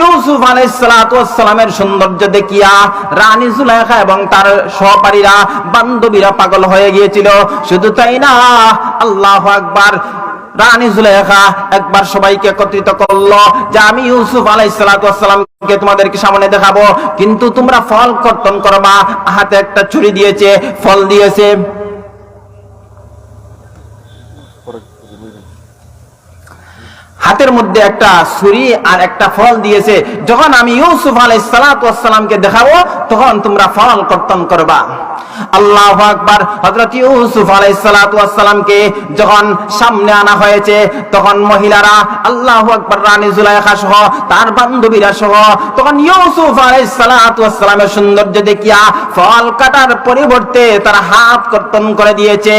ইউসুফ আলাইহিস সালাতু ওয়াস সালামের সৌন্দর্য দেখিয়া রানী জুলাইখা এবং তার সহপারীরা বান্ধবীরা পাগল হয়ে গিয়েছিল। শুধু তাই না, আল্লাহু আকবার রানী জুলাইখা একবার সবাইকে একত্রিত করল যে আমি ইউসুফ আলাইহিস সালাতু ওয়াস তোমাদেরকে সামনে দেখাবো। কিন্তু তোমরা ফল কর্তন করবা হাতে একটা ছুরি দিয়েছে, ফল দিয়েছে। হাতের মধ্যে একটা ছুরি আর একটা ফল দিয়েছে। যখন আমি ইউসুফ আলাইহিস সালাতু দেখাবো, তখন তোমরা ফল কর্তন করবা। আল্লাহু হযরত ইউসুফ যখন সামনে আনা হয়েছে, তখন মহিলারা আল্লাহু আকবার, রানী জুলাইখা সহ, তার বান্ধবীরা সহ, তখন ইউসুফ সালাতু সৌন্দর্য দেখিয়া ফল কাটার পরিবর্তে তার হাত কর্তন করে দিয়েছে।